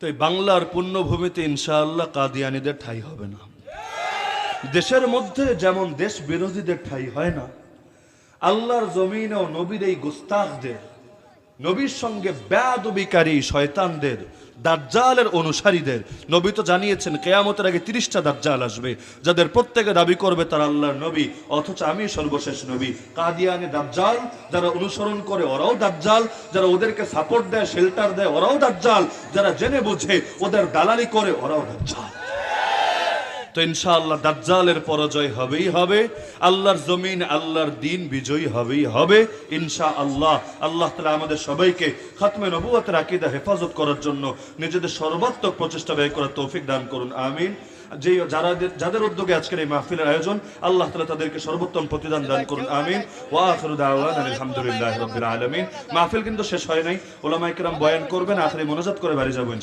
তো এই বাংলার পুণ্যভূমিতে ইনশাআল্লাহ কাদিয়ানিদের ঠাই হবে না। দেশের মধ্যে যেমন দেশ বিরোধীদের ঠাই হয় না, আল্লাহর জমিন ও নবীর এই গুস্তাখদের নবীর সঙ্গে ব্যাদবিকারী শয়তানদের, দাজ্জালের অনুসারীদের। নবী তো জানিয়েছেন, কেয়ামতের আগে তিরিশটা দাজ্জাল আসবে। যাদের প্রত্যেকে দাবি করবে তার আল্লাহর নবী, অথচ আমি সর্বশেষ নবী। কাদিয়ানি দাজ্জাল, যারা অনুসরণ করে ওরাও দাজ্জাল। যারা ওদেরকে সাপোর্ট দেয় শেল্টার দেয়, ওরাও দাজ্জাল। যারা জেনে বুঝে ওদের দালালি করে, ওরাও দাজ্জাল। তো ইনশাআল্লাহ দাজ্জালের পরাজয় হবেই হবে, আল্লাহর জমিন, আল্লাহর দিন বিজয়ী হবেই হবে ইনশা আল্লাহ আল্লাহ তালা আমাদের সবাইকে খাতমে নবুয়াতের আকিদা হেফাজত করার জন্য নিজেদের সর্বাত্মক প্রচেষ্টা ব্যয় করার তৌফিক দান করুন, আমিন। যে যারা যাদের উদ্যোগে আজকের এই মাহফিলের আয়োজন, আল্লাহ তালা তাদেরকে সর্বোত্তম প্রতিদান দান করুন, আমিন। আলহামদুলিল্লাহি মাহফিল কিন্তু শেষ হয় নাই, ওলামায়ে কেরাম বয়ান করবেন, আখেরি মনোজাত করে বাড়ি যাবেন